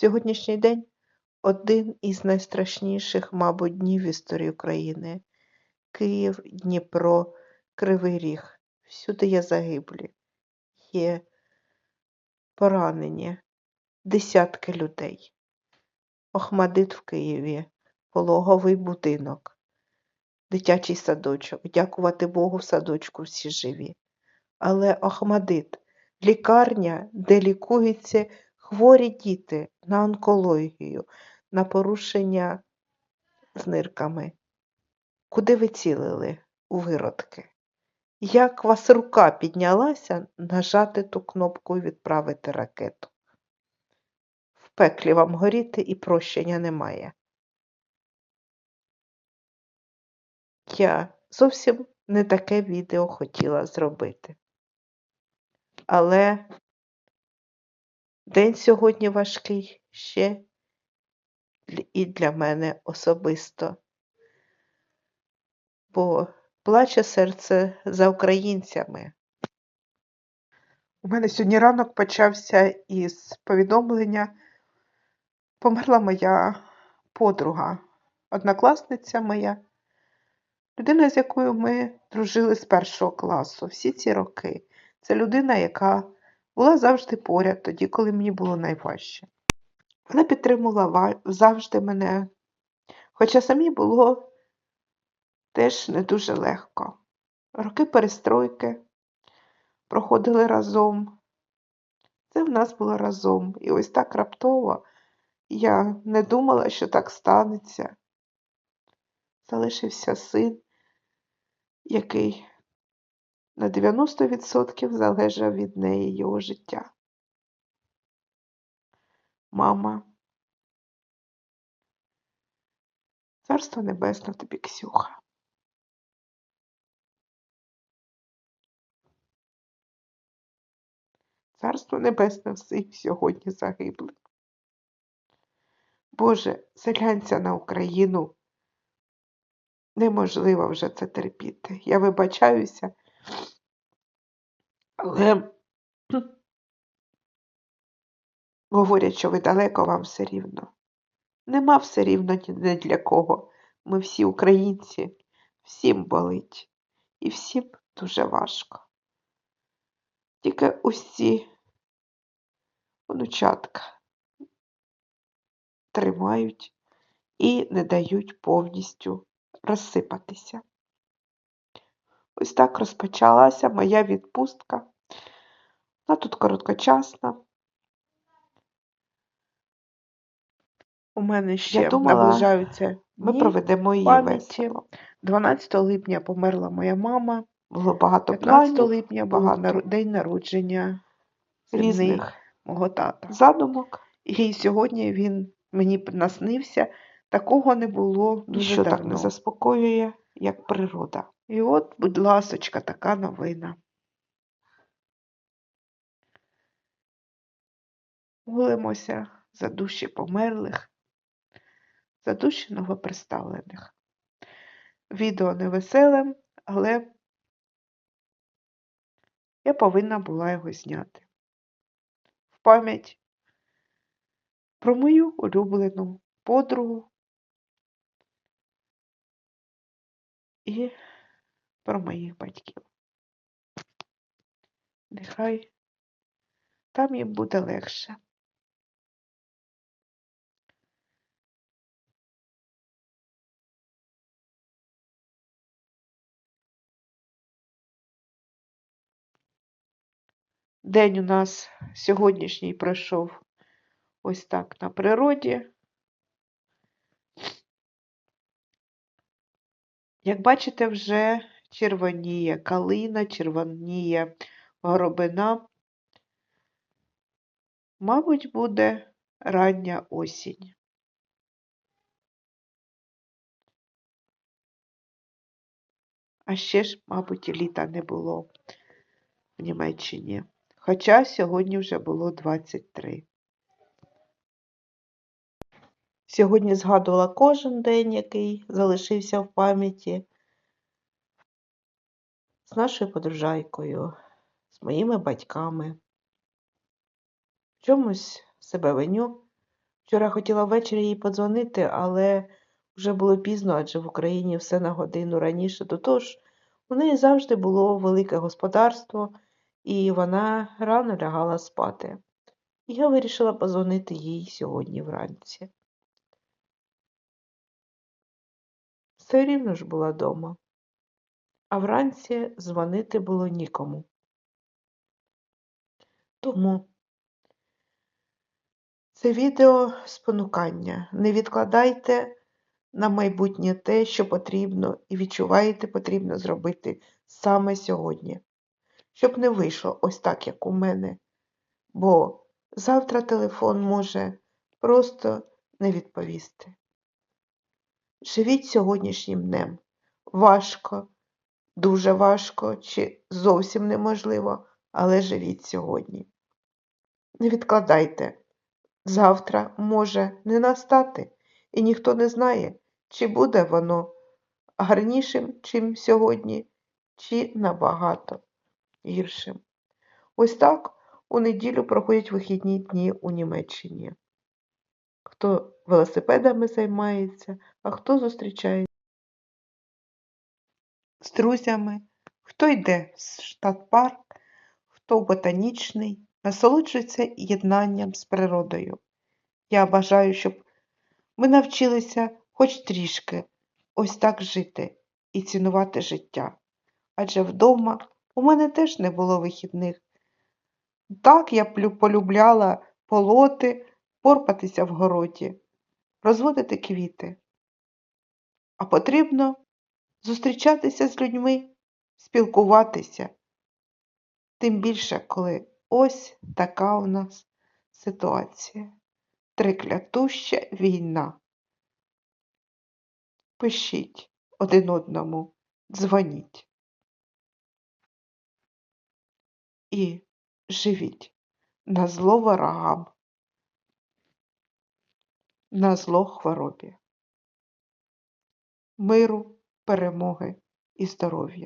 Сьогоднішній день один із найстрашніших, мабуть, днів в історії України. Київ, Дніпро, Кривий Ріг. Всюди є загиблі, є поранені, десятки людей. Охмадит в Києві, пологовий будинок, дитячий садочок. Дякувати Богу, в садочку всі живі. Але Охмадит лікарня, де лікуються хворі діти на онкологію, на порушення з нирками. Куди ви цілили у виродки? Як вас рука піднялася нажати ту кнопку і відправити ракету? В пеклі вам горіти і прощення немає. Я зовсім не таке відео хотіла зробити. Але день сьогодні важкий ще і для мене особисто, бо плаче серце за українцями. У мене сьогодні ранок почався із повідомлення. Померла моя подруга, однокласниця моя, людина, з якою ми дружили з першого класу всі ці роки. Це людина, яка була завжди поряд, тоді, коли мені було найважче. Вона підтримувала завжди мене, хоча самі було теж не дуже легко. Роки перестройки проходили разом. Це в нас було разом. І ось так раптово я не думала, що так станеться. Залишився син, який на 90% залежав від неї його життя. Мама. Царство Небесне тобі, Ксюха. Царство Небесне всіх сьогодні загиблих. Боже, селянця на Україну. Неможливо вже це терпіти. Я вибачаюся, але говорять, що ви далеко вам все рівно. Нема все рівно ні для кого. Ми всі українці, всім болить. І всім дуже важко. Тільки усі онучатка тримають і не дають повністю розсипатися. Ось так розпочалася моя відпустка. Вона тут короткочасна. У мене ще Я думала, наближаються Ми дні проведемо її пам'яті. весело. 12 липня померла моя мама, Було багато 15 планів, липня був багато день народження різних мого тата. задумок, І сьогодні він мені наснився, такого не було дуже що так давно. не заспокоює, як природа. І от, будь ласочка, така новина. Молимося за душі померлих, за душі новоприставлених. Відео невеселе, але я повинна була його зняти. В пам'ять про мою улюблену подругу і про моїх батьків. Нехай там їм буде легше. День у нас сьогоднішній пройшов ось так на природі. Як бачите, вже червоніє калина, червоніє горобина. Мабуть, буде рання осінь. А ще ж, мабуть, літа не було в Німеччині. Хоча сьогодні вже було 23. Сьогодні згадувала кожен день, який залишився в пам'яті нашою подружайкою, з моїми батьками. В чомусь себе виню, Вчора хотіла ввечері їй подзвонити, але вже було пізно, адже в Україні все на годину раніше. До того ж, у неї завжди було велике господарство, і вона рано лягала спати. Я вирішила подзвонити їй сьогодні вранці. Все рівно ж була дома, а вранці дзвонити було нікому. Тому це відео спонукання. Не відкладайте на майбутнє те, що потрібно, і відчуваєте потрібно зробити саме сьогодні, щоб не вийшло ось так, як у мене. Бо завтра телефон може просто не відповісти. Живіть сьогоднішнім днем. Важко, дуже важко чи зовсім неможливо, але живіть сьогодні. Не відкладайте. Завтра може не настати, і ніхто не знає, чи буде воно гарнішим, чим сьогодні, чи набагато гіршим. Ось так у неділю проходять вихідні дні у Німеччині. Хто велосипедами займається, а хто зустрічає друзями, хто йде в штат-парк, хто ботанічний, насолоджується єднанням з природою. Я бажаю, щоб ми навчилися хоч трішки ось так жити і цінувати життя. Адже вдома у мене теж не було вихідних. Так я полюбляла полоти, порпатися в городі, розводити квіти. А потрібно зустрічатися з людьми, спілкуватися. Тим більше, коли ось така у нас ситуація. Триклятуща війна. Пишіть один одному, дзвоніть. І живіть на зло ворогам, на зло хворобі. Миру, перемоги і здоров'я.